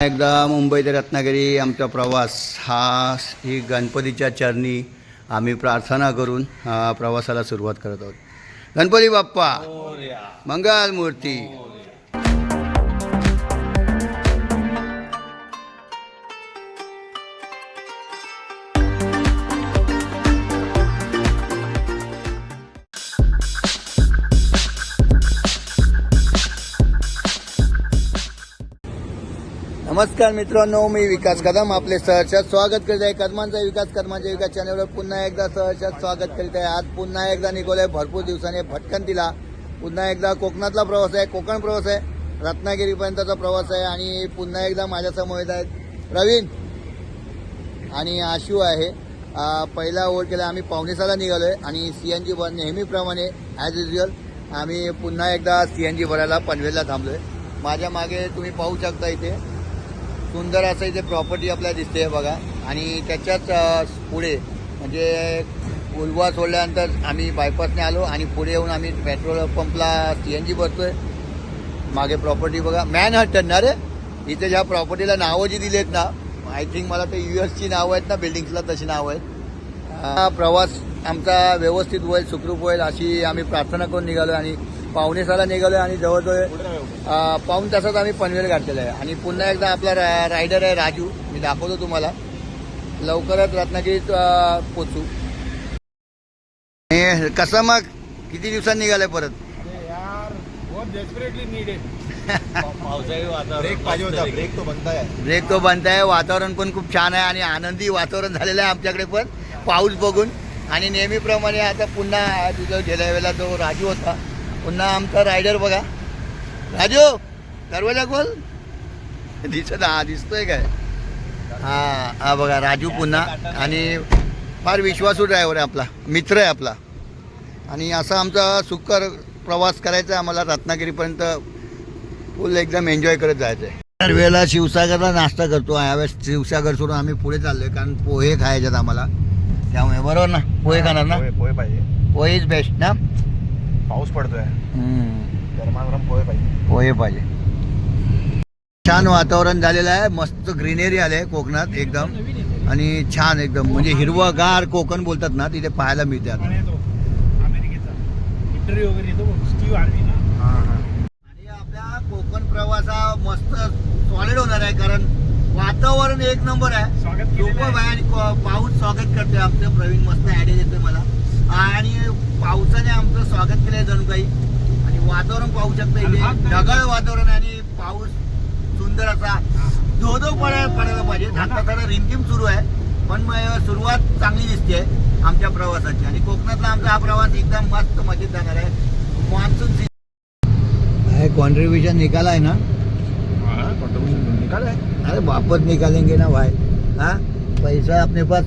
एकदा मुंबई ते रत्नागिरी आमचा प्रवास हा ही गणपतीच्या चरणी आम्ही प्रार्थना करून प्रवासाला सुरुवात करत आहोत. गणपती बाप्पा! मंगल मूर्ती नमस्कार मित्रांनो मी विकास कदम आपले सहर्षात स्वागत करीत आहे. कदमांचा विकास कदमांच्या विकास चॅनलवर पुन्हा एकदा सहर्षात स्वागत करीत आहे. आज पुन्हा एकदा निघालोय भरपूर दिवसाने दिला पुन्हा एकदा कोकणातला प्रवास आहे कोकण प्रवास आहे रत्नागिरीपर्यंतचा प्रवास आहे आणि पुन्हा एकदा माझ्यासमोर येत आहेत प्रवीण आणि आशू आहे. पहिला ओव्हर केला आम्ही पावणेसाला निघालोय आणि सी एन जी भर नेहमीप्रमाणे ॲज युजल आम्ही पुन्हा एकदा सी एन जी भरायला पनवेलला थांबलोय. माझ्या मागे तुम्ही पाहू शकता इथे सुंदर असं इथे प्रॉपर्टी आपल्याला दिसते बघा. आणि त्याच्याच पुढे म्हणजे उलवा सोडल्यानंतर आम्ही बायपासने आलो आणि पुढे येऊन आम्ही पेट्रोल पंपला सी एन जी बसतोय मागे प्रॉपर्टी बघा. मॅन हटन ना रे? इथे ज्या प्रॉपर्टीला नावं जी दिलेत ना आय थिंक मला ते यू एसची नावं आहेत ना बिल्डिंग्सला तशी नावं आहेत. हा प्रवास आमचा व्यवस्थित होईल सुखरूप होईल अशी आम्ही प्रार्थना करून निघालो आणि पावणेसाला निघालो आणि जवळजवळ अ, पाऊण तासात आम्ही पनवेल गाठलेलं आहे. आणि पुन्हा एकदा आपला रा- रायडर आहे राजू. मी दाखवतो तुम्हाला. लवकरच रत्नागिरीत पोचू कसं मग? किती दिवसांनी निघालंय परत? ब्रेक पाहिजे होता ब्रेक तो बनता ब्रेक तो बनताय. वातावरण पण खूप छान आहे आणि आनंदी वातावरण झालेलं आहे आमच्याकडे पण. पाऊस बघून. आणि नेहमीप्रमाणे आता पुन्हा तुझं गेल्या वेळेला तो राजू होता पुन्हा आमचा रायडर बघा. राजू दरवाजा खोल. दिसत हा दिसतोय काय? हा हा बघा राजू पुन्हा. आणि फार विश्वासू ड्रायव्हर आहे आपला. मित्र आहे आपला. आणि असा आमचा सुकर प्रवास करायचा आहे. आम्हाला रत्नागिरीपर्यंत फुल एकदम एन्जॉय करत जायचं आहे. दर वेळेला शिवसागरला नाश्ता करतो. यावेळेस शिवसागर सोडून आम्ही पुढे चाललोय. कारण पोहे खायच्यात आम्हाला. त्यामुळे बरोबर ना? पोहे खाणार ना? पोहे पोहे पाहिजे. पोहे इज बेस्ट ना? पाऊस पडतोय. हम्म, गरमागरम पोहे पाहिजे. पोहे पाहिजे. छान वातावरण झालेलं आहे. मस्त ग्रीनरी आले कोकणात एकदम. आणि छान एकदम. म्हणजे हिरवगार कोकण बोलतात ना तिथे पाहायला मिळते आता. आणि आपला कोकण प्रवास हा मस्त सॉलिड होणार आहे कारण वातावरण एक नंबर आहे. स्वागत पाऊस स्वागत करतोय आमचं. प्रवीण मस्त आयडिया देतोय मला. आणि पावसाने आमचं स्वागत केलंय जणू काही आणि वातावरण पाहू शकता इथे. ढगाळ वातावरण आहे आणि पाऊस सुंदर असा. धो धो पडायला पडायला पाहिजे. आता जरा रिमझिम सुरू आहे. पण मग सुरुवात चांगली दिसते आमच्या प्रवासाची. आणि कोकणातला आमचा हा प्रवास एकदम मस्त मजेत जाणार आहे. मान्सून कॉन्ट्रीब्युशन निकाला आहे ना? कॉन्ट्रीब्युशन निकाल है अरे वापस निकालेंगे ना भाई. हाँ? पैसा अपने पास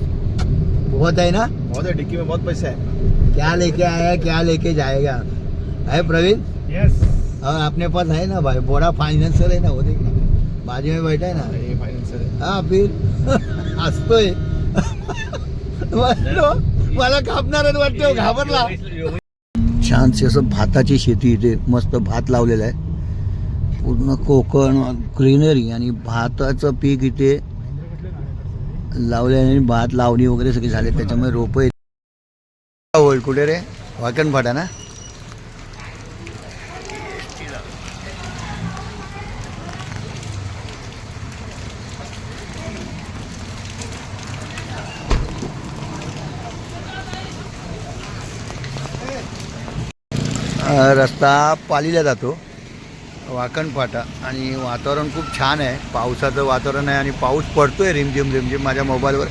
बहुत है ना? बहुत है डिक्की में बहुत पैसा है। क्या लेके आया क्या लेके जाएगा? है प्रवीण? यस और अपने पास है ना भाई बड़ा फाइनेंसर है ना वो देखना बाजू में बैठा है ना? ये फायनान्सर है। हा फिर। हसतोय मला कापणार वाटतो घाबरला. छानशी असं भाताची शेती इथे मस्त भात लावलेला आहे. पूर्ण कोकण ग्रीनरी आणि भाताचं पीक इथे लावल्याने भात लावणी वगैरे सगळे झाले. त्याच्यामुळे रोप होईल कुठे रे? वाकण फाटा ना? रस्ता पालीला जातो. वाकण फाटा. आणि वातावरण खूप छान आहे. पावसाचं वातावरण आहे आणि पाऊस पडतोय रिमझिम रिमझिम माझ्या मोबाईलवर.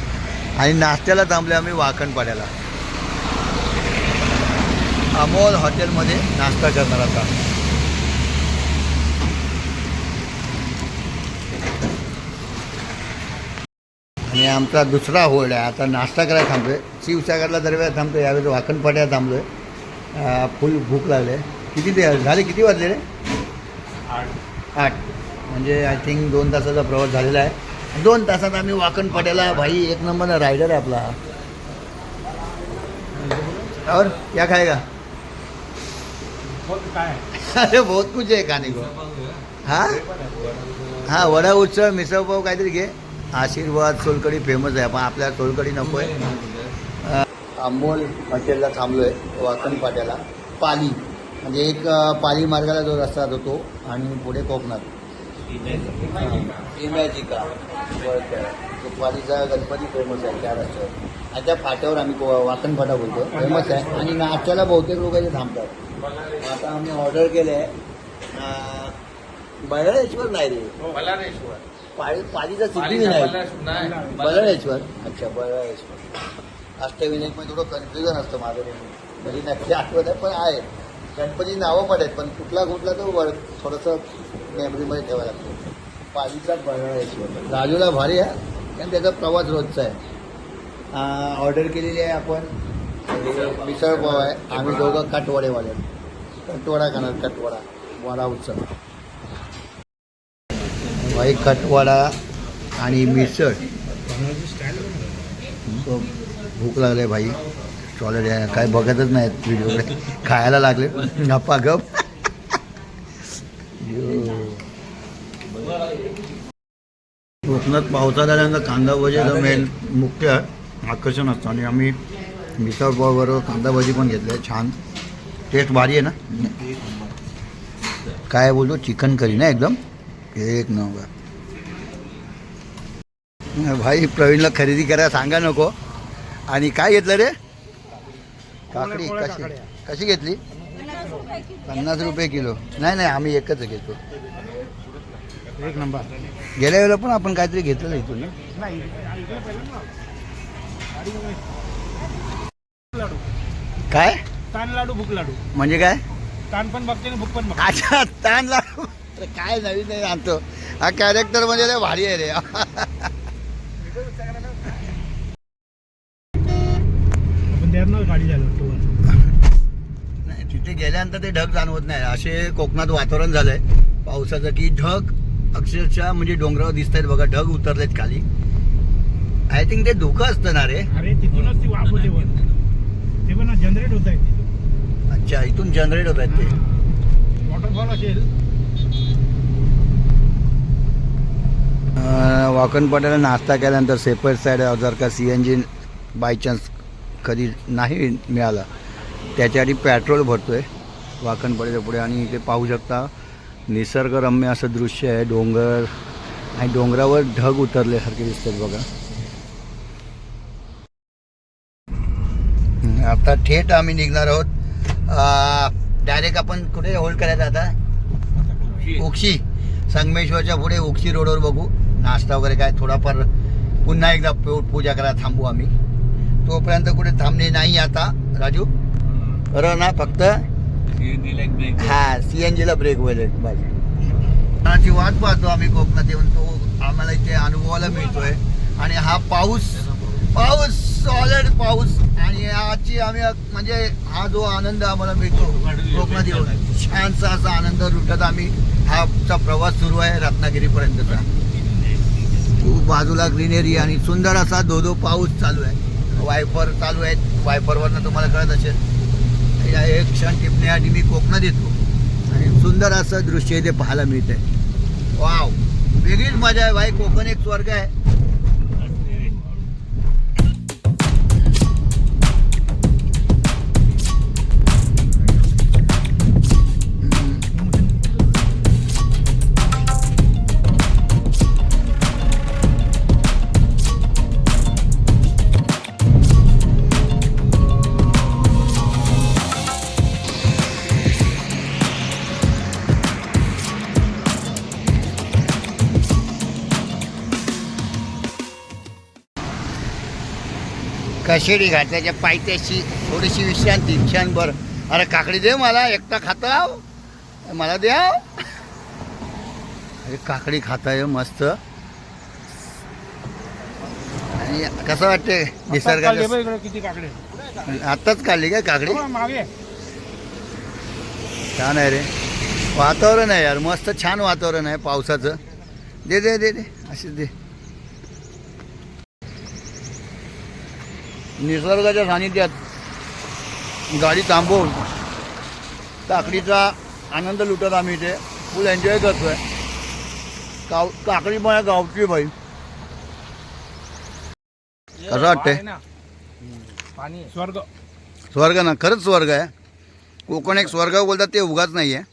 आणि नाश्त्याला थांबले आम्ही वाकण पाड्याला अमोल हॉटेलमध्ये नाश्ता करणार आता. आणि आमचा दुसरा होल्ड आहे. आता नाश्ता करायला थांबतोय शिवसागरला दरवेळेला थांबतोय. यावेळेस वाकण पाड्याला थांबलोय. अं, फुल भूक लागले. किती ते झाले किती वाजले रे? आठ. म्हणजे आय थिंक दोन तासाचा प्रवास झालेला आहे. दोन तासात आम्ही वाकण पड्याला भाई एक नंबर रायडर आहे आपला. और क्या खाएगा? बहुत काय? अरे बहुत कुछ है खाने को. हाँ? हा वडा उत्सव मिसळपाव काहीतरी घे. आशीर्वाद सोलकडी फेमस आहे. पण आपल्याला सोलकडी नको आहे. अमोल हॉटेलला थांबलो आहे वाकण पाट्याला पाली. म्हणजे एक पाली मार्गाला जो रस्ता जातो तो आणि पुढे कोकणात. इमॅजिका तो पालीचा गणपती फेमस आहे त्या रस्त्यावर. आणि त्या फाट्यावर आम्ही वाकण फाटा बोलतो. फेमस आहे. आणि नाश्त्याला बहुतेक लोक इथे थांबतात. आता आम्ही ऑर्डर केले आहे बळळेश्वर नाही रे. बलारेश्वर पाली पालीचा पाली सिद्धिविनायक नाही. बळळेश्वर अच्छा बळळेश्वर अष्टविनायकमध्ये थोडं कन्फ्युजन असतं माझं म्हणजे नक्की आठवत आहे पण आहे. गणपती नावं पण आहेत पण कुठला कुठला तो वर थोडंसं मेमरीमध्ये ठेवायला लागतो. पालीचा बळळेश्वर राजूला भारी आहे कारण त्याचा प्रवास रोजचा आहे. ऑर्डर केलेली आहे आपण. मिसळ पाव आहे आम्ही दोघं कटवडेवाले कटवडा खाणार कटवडा. वडा उत्सव. भाई कटवडा आणि मिसळ. भूक लागले भाई. टॉयलेट आहे काय बघतच नाहीत व्हिडिओकडे खायला लागले. गप्पा गप कोकणात पावसाळा आल्यानंतर कांदा भजीचं मेन मुख्य आकर्षण असतं. आणि आम्ही मिसळ पावबरोबर कांदा भजी पण घेतले. छान. टेस्ट भारी आहे ना? काय बोलतो चिकन करी ना एकदम? एक नंबर. भाई प्रवीणला खरेदी करायला सांगा नको. आणि काय घेतलं रे? काकडी कशी? कशी घेतली? पन्नास रुपये किलो. नाही नाही आम्ही एकच घेतो. एक नंबर. गेल्या वेळेला पण आपण काहीतरी घेतलं इथून ना? नाही लाडू. काय? तान लाडू भूक लाडू. म्हणजे काय? तान पण बघते आणि भूक पण बघते. अच्छा ताण लागू अरे काय नवीन नाही आणतो हा कॅरेक्टर म्हणजे लय भारी आहे रे आपण झालं नाही, तिथे गेल्यानंतर ते ढग जाणवत नाही. असे कोकणात वातावरण झालंय. पावसाचं की ढग अक्षरशः म्हणजे डोंगरावर दिसत आहेत बघा. ढग उतरलेत खाली. आय थिंक ते धोकं असतं ना रे? अरे तिथूनच ती वाफ होते वर ते पण जनरेट होत आहे अच्छा इथून जनरेट होत आहेत ते. वॉटरफॉल असेल. वाकणपाट्याला नाश्ता केल्यानंतर सेपरेट साईड जर का C N G by chance कधी नाही मिळाला. त्याच्यासाठी पेट्रोल आहे वाकणपाड्याच्या पुढे. आणि इथे पाहू शकता निसर्गरम्य असं दृश्य आहे. डोंगर आणि डोंगरावर ढग उतरल्यासारखे दिसतात बघा. आता थेट आम्ही निघणार आहोत. डायरेक्ट आपण कुठे होल्ड करायचं आता? उक्षी. संगमेश्वरच्या पुढे उक्षी रोडवर बघू. नाश्ता वगैरे काय थोडाफार पुन्हा एकदा पूजा करायला थांबू आम्ही. तोपर्यंत कुठे थांबणे नाही आता राजू. बरोबर ना फक्त हा सी एन जीला ब्रेक होईल बस ची वाट पाहतो आम्ही कोकणात येऊन तो आम्हाला इथे अनुभवायला मिळतोय. आणि हा पाऊस पाऊस सॉलिड पाऊस. आणि आजची आम्ही म्हणजे हा जो आनंद आम्हाला मिळतो कोकणात येऊन छानसा असा आनंद लुटत आम्ही. हा प्रवास सुरू आहे रत्नागिरीपर्यंतचा. खूप बाजूला ग्रीनरी आणि सुंदर असा धो धो पाऊस चालू आहे. वायपर चालू आहेत. वायपरवरनं तुम्हाला कळत असेल. या एक क्षण टिपण्यासाठी मी कोकणात येतो. आणि सुंदर असं दृश्य इथे पाहायला मिळतंय. वाव वेगळीच मजा आहे. भाई कोकण एक स्वर्ग आहे. कशेडी घाटाच्या पायथ्याशी थोडीशी विश्रांती. क्षणभर अरे काकडी दे मला एकटा खाताव मला द्या अरे काकडी खाताय मस्त. आणि कसं वाटते किती काकडे आत्ताच काढली काय काकडी? हो, छान आहे रे. वातावरण आहे यार मस्त छान वातावरण आहे पावसाचं. दे दे दे दे. असे दे. निसर्गाच्या सानिध्यात गाडी थांबवून काकडीचा आनंद लुटत आम्ही इथे. फुल एन्जॉय करतोय. गाव काकडी मला गावची बाई. कसं वाटतंय? पाणी स्वर्ग. स्वर्ग ना खरंच स्वर्ग आहे. कोकण एक स्वर्ग बोलतात ते उगाच नाही आहे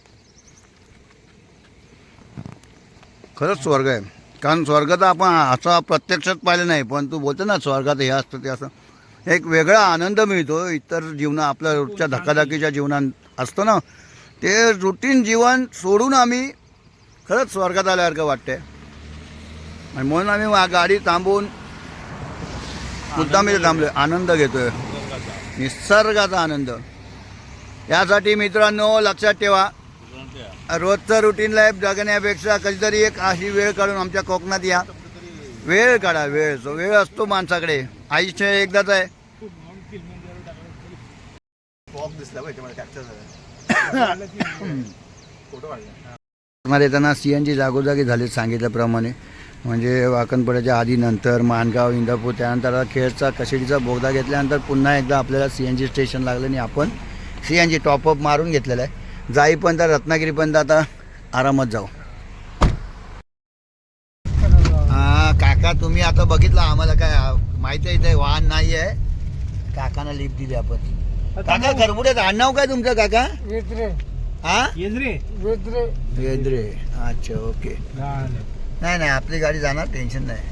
खरंच स्वर्ग आहे. कारण स्वर्ग तर आपण असं प्रत्यक्षात पाहिलं नाही पण तू बोलतो ना स्वर्गात हे असतं ते असं एक वेगळा आनंद मिळतो. इतर जीवना आपल्या रोजच्या धकाधकीच्या जीवनात असतं ना. ते रुटीन जीवन सोडून आम्ही खरंच स्वर्गात आल्यासारखं वाटतंय. आणि म्हणून आम्ही गाडी थांबवून मुद्दाम इथे थांबलोय. आनंद घेतोय. निसर्गाचा आनंद. यासाठी मित्रांनो लक्षात ठेवा. रोजचं रुटीन लाईफ जगण्यापेक्षा कधीतरी एक अशी वेळ काढून आमच्या कोकणात या. वेळ काढा वेळ. वेळ असतो माणसाकडे. आयुष्य एकदाच आहे. मध्ये येताना सी एन जी जागोजागी झाले सांगितल्याप्रमाणे. म्हणजे वाकणपड्याच्या आधी नंतर माणगाव इंदापूर त्यानंतर खेडचा कशेडीचा बोगदा घेतल्यानंतर पुन्हा एकदा आपल्याला सी एन जी स्टेशन लागलं आणि आपण सी एन जी टॉपअप मारून घेतलेलं आहे. जाईपर्यंत रत्नागिरीपर्यंत आता आरामात जाऊ. काका तुम्ही आता बघितलं आम्हाला काय माहिती आहे इथे वाहन नाही आहे. काकांना लिफ्ट दिली आपण. काका खरबुड्यात आडनाव काय तुमचं काका? हा? वेद्रे. अच्छा ओके. नाही नाही आपली गाडी जाणार टेन्शन नाही.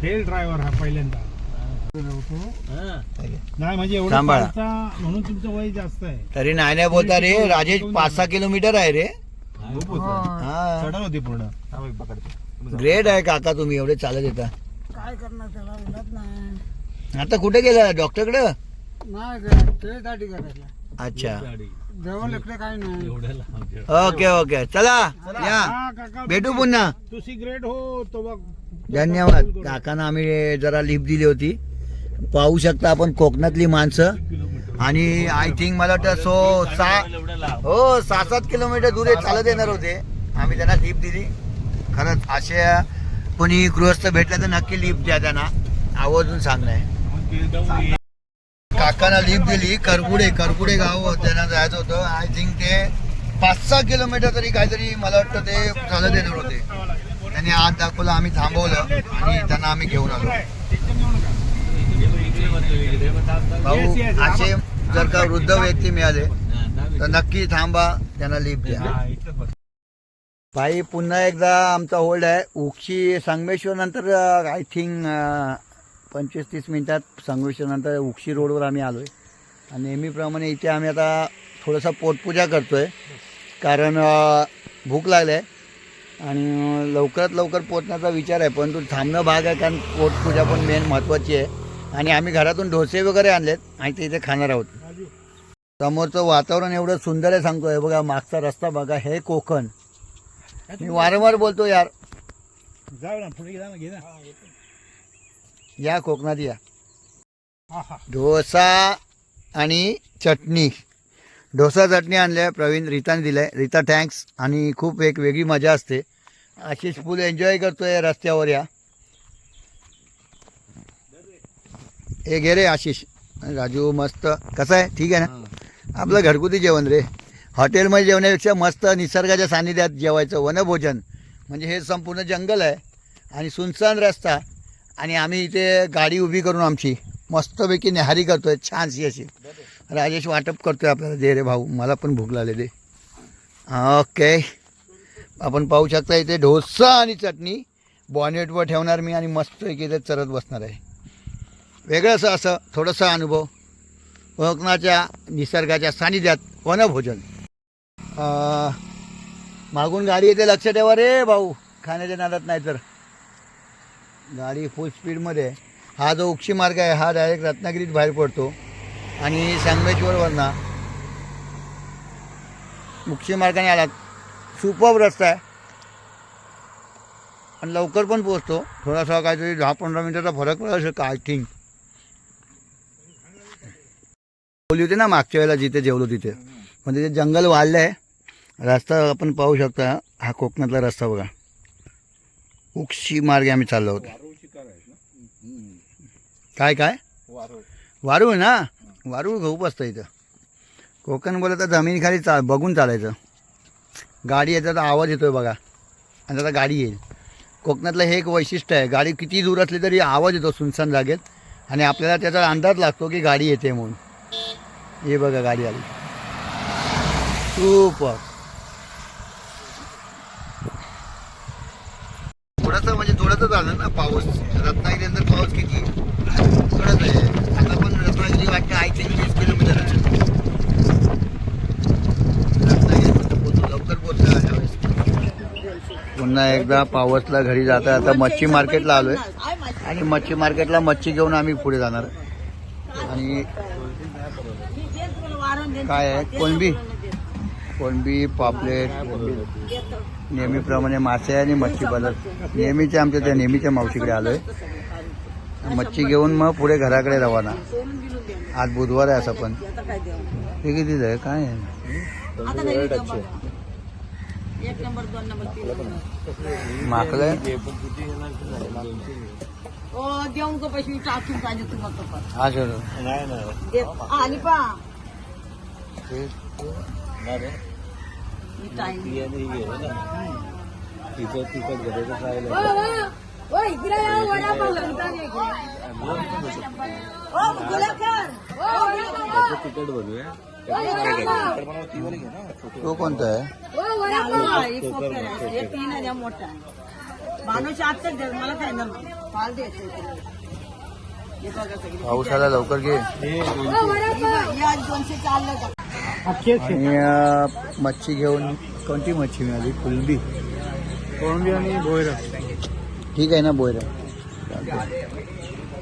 फेल ड्रायव्हर हा पहिल्यांदा. नाही म्हणजे एवढं सांभाळा. चालता म्हणून तुमचं वय जास्त आहे. तरी नाही नाही बोलता रे राजेश पाच सहा किलोमीटर आहे रे. हा. होती पूर्ण. ग्रेट आहे काका तुम्ही एवढे चालत येता. काय करणार त्याला? उलट नाही. आता कुठे गेला? डॉक्टरकडे? नाही ग- त्यासाठी करायला. अच्छा. जवळ इकडे काही नाही. Okay okay. चला. या. हा, काका, भेटू पुन्हा. तू सिगरेट हो तो बघ. धन्यवाद. काकांना आम्ही जरा लिफ्ट दिली होती. पाहू शकता आपण कोकणातली माणसं. आणि आय थिंक मला वाटतं सो सहा हो सहा सात किलोमीटर दूर हे चालत येणार होते. आम्ही त्यांना लिफ्ट दिली. खरंच असे कोणी गृहस्थ भेटला तर नक्की लिफ्ट द्या त्यांना. आवर्जून सांगणार काकांना लिफ्ट दिली करगुडे करगुडे गाव त्यांना जायचं होतं. आय थिंक ते पाच सहा किलोमीटर तरी काहीतरी मला वाटतं ते चालत येणार होते. त्यांनी आत दाखवलं आम्ही थांबवलं आणि त्यांना आम्ही घेऊन आलो. भाऊ असे जर का वृद्ध व्यक्ती मिळाले तर नक्की थांबा त्यांना लिफ्ट द्या. भाई पुन्हा एकदा आमचा होल्ड आहे. उक्षी संगमेश्वरनंतर आय थिंक पंचवीस तीस मिनटात संगमेश्वरनंतर उक्षी रोडवर आम्ही आलो आहे आणि नेहमीप्रमाणे इथे आम्ही आता थोडंसं पोटपूजा करतो आहे कारण भूक लागली आहे आणि लवकरात लवकर पोचण्याचा विचार आहे. परंतु थांबणं भाग आहे कारण पोटपूजा पण मेन महत्त्वाची आहे. आणि आम्ही घरातून डोसे वगैरे आणलेत. आणि ते इथे खाणार आहोत. समोरचं वातावरण एवढं सुंदर आहे सांगतो आहे बघा मागचा रस्ता बघा हे कोकण. मी वारंवार बोलतो यार. जाऊ ना पुढे जा ना घे ना. या कोकणात या. हा हा. डोसा आणि चटणी. डोसा चटणी आणल्या प्रवीण रीताने दिलंय. रीता थँक्स आणि खूप एक वेगळी मजा असते. आशिष फुल एन्जॉय करतोय रस्त्यावर या. हे घे रे आशिष. राजू मस्त. कसं आहे? ठीक आहे ना? आपलं घरगुती जेवण रे. हॉटेलमध्ये जेवण्यापेक्षा मस्त निसर्गाच्या सानिध्यात जेवायचं वनभोजन. म्हणजे हे संपूर्ण जंगल आहे आणि सुनसान रस्ता. आणि आम्ही इथे गाडी उभी करून आमची मस्तपैकी न्याहारी करतोय छानशी अशी. राजेश वाटप करतोय आपल्याला. दे रे भाऊ मला पण भूक लागले दे. ओके. आपण पाहू शकता इथे डोसा आणि चटणी. बॉनेटवर ठेवणार मी आणि मस्तपैकी इथे चरत बसणार आहे. वेगळंसं असं थोडंसं अनुभव. कोकणाच्या निसर्गाच्या सानिध्यात वनभोजन. मागून गाडी येते लक्ष ठेवा रे भाऊ. खाण्याच्या नादात नाही तर. गाडी फुल स्पीडमध्ये आहे. हा जो उक्षी मार्ग आहे हा डायरेक्ट रत्नागिरीत बाहेर पडतो. आणि संगमेश्वरवरनं उक्षी मार्गाने आला. सुपर रस्ता आहे. आणि लवकर पण पोचतो थोडासा काहीतरी दहा पंधरा मिनिटाचा फरक पडू असेल काय थिंक बोलली होती ना मागच्या वेळेला जिथे जेवलो तिथे. पण तिथे जंगल वाढलं आहे. रस्ता आपण पाहू शकता हा कोकणातला रस्ता बघा. उक्षी मार्गे आम्ही चाललो होतो. काय काय? वारूळ ना? वारूळ खूप असतं इथं. कोकण बोलत तर जमिनीखाली चा बघून चालायचं. गाडी येतात आवाज येतोय बघा. आणि आता गाडी येईल. कोकणातलं हे एक वैशिष्ट्य आहे गाडी किती दूर असली तरी आवाज येतो सुनसान जागेत आणि आपल्याला त्याचा अंदाज लागतो की गाडी येते म्हणून. हे बघा गाडी आली. सुपर. थोडासा आलं ना पाऊस रत्नागिरीनंतर पाऊस किती? थोडाच आहे आता पण रत्नागिरी वाटतं आय ते वीस किलोमीटर. लवकर पोहोचला पुन्हा एकदा पावसला घरी जाता आता मच्छी मार्केटला आलोय. आणि मच्छी मार्केटला मच्छी घेऊन आम्ही पुढे जाणार. आणि काय आहे? कोणबी? कोणबी पापलेट. नेहमीप्रमाणे मासे आणि मच्छी बाजार नेहमीच्या आमच्या त्या नेहमीच्या मावशीकडे आलोय. मच्छी घेऊन मग पुढे घराकडे रवाना. आज बुधवार आहे असं पण. हे कितीच आहे काय आहे? एक नंबर दोन नंबर तीन नंबर. माकलंय ओ देऊन को पैसे टाकून पाहिजे तुम्हाला तो पण. हा। सर दे आली पा मी टाइम तो कोणता आहे एक तीन हजार मोठा आहे माणूस आत्ताच द्या मला काय ना फाल द्यायचं हे। बघा सगळे. पाऊस आला लवकर घे हे आज दोनशे चाललं का आणि अं, मच्छी घेऊन कोणती मच्छी मिळाली? कुलबी. कोळंबी आणि भोयर ठीक आहे ना बोयरा.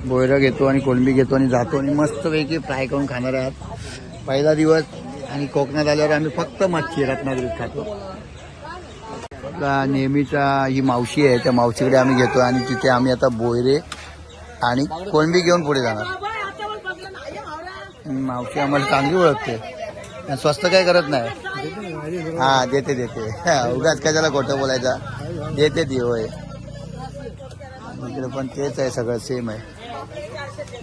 बोयरा घेतो आणि कोलंबी घेतो आणि जातो आणि मस्तपैकी फ्राय करून खाणार आहात. पहिला दिवस आणि कोकणात आल्यावर आम्ही फक्त मच्छी रत्नागिरीत खातो. नेहमीचा ही मावशी आहे त्या मावशीकडे आम्ही घेतो आणि तिथे आम्ही आता बोयरे आणि कोलंबी घेऊन पुढे जाणार. मावशी आम्हाला चांगली ओळखते. आणि स्वस्त काय करत नाही. हा देते देते. उगाच काय त्याला खोटं बोलायचा? देते ती होय. इकडे पण तेच आहे सगळं सेम आहे.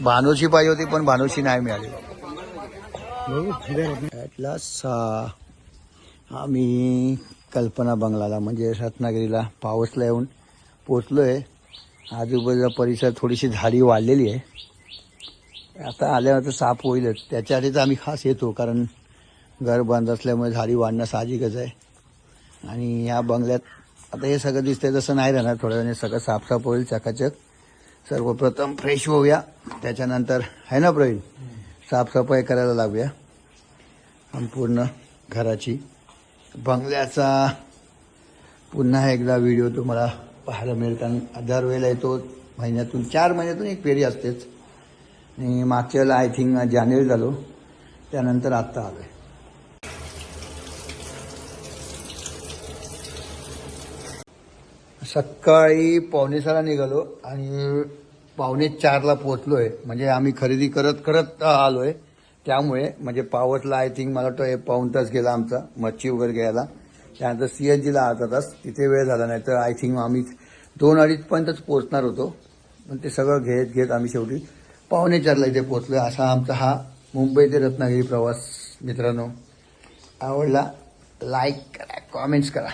भानुशी पाहिजे होती पण भानुशी नाही मिळाली. आम्ही कल्पना बंगलाला म्हणजे रत्नागिरीला पावसला येऊन पोचलो आहे आजूबाजूला परिसर थोडीशी झाडी वाढलेली आहे. आता आल्यावर साफ होईलच. त्याच्या आधीच आम्ही खास येतो कारण घर बंद असल्यामुळे झाडी वाढणं साहजिकच आहे. आणि या बंगल्यात आता हे सगळं दिसतंय तसं नाही राहणार थोड्या वेळाने सगळं साफसाफ होईल चकाचक. सर्वप्रथम फ्रेश होऊया. त्याच्यानंतर आहे ना प्रवीण? साफसफाई करायला लागूया. संपूर्ण घराची. बंगल्याचा पुन्हा एकदा व्हिडिओ तुम्हाला पाहायला मिळेल. कारण दरवेळेला येतो महिन्यातून चार महिन्यातून एक फेरी असतेच. आणि मागच्या वेळेला आय थिंक जानेवारी झालो त्यानंतर आत्ता आलो आहे सकाळी पावणेसाला निघालो आणि पावणे चारला पोचलो आहे म्हणजे आम्ही खरेदी करत करत आलो आहे त्यामुळे म्हणजे पावसला आय थिंक मला वाटतं एक पाऊण तास गेला आमचा मच्छी वगैरे घ्यायला. त्यानंतर सी एच जीला अर्धा तास तिथे वेळ झाला नाही तर आय थिंक आम्ही दोन अडीचपर्यंतच पोहोचणार होतो. पण ते सगळं घेत घेत आम्ही शेवटी पावणे चारला इथे पोहोचलो असा आमचा हा मुंबई ते रत्नागिरी प्रवास मित्रांनो. आवडला लाईक करा कॉमेंट्स करा.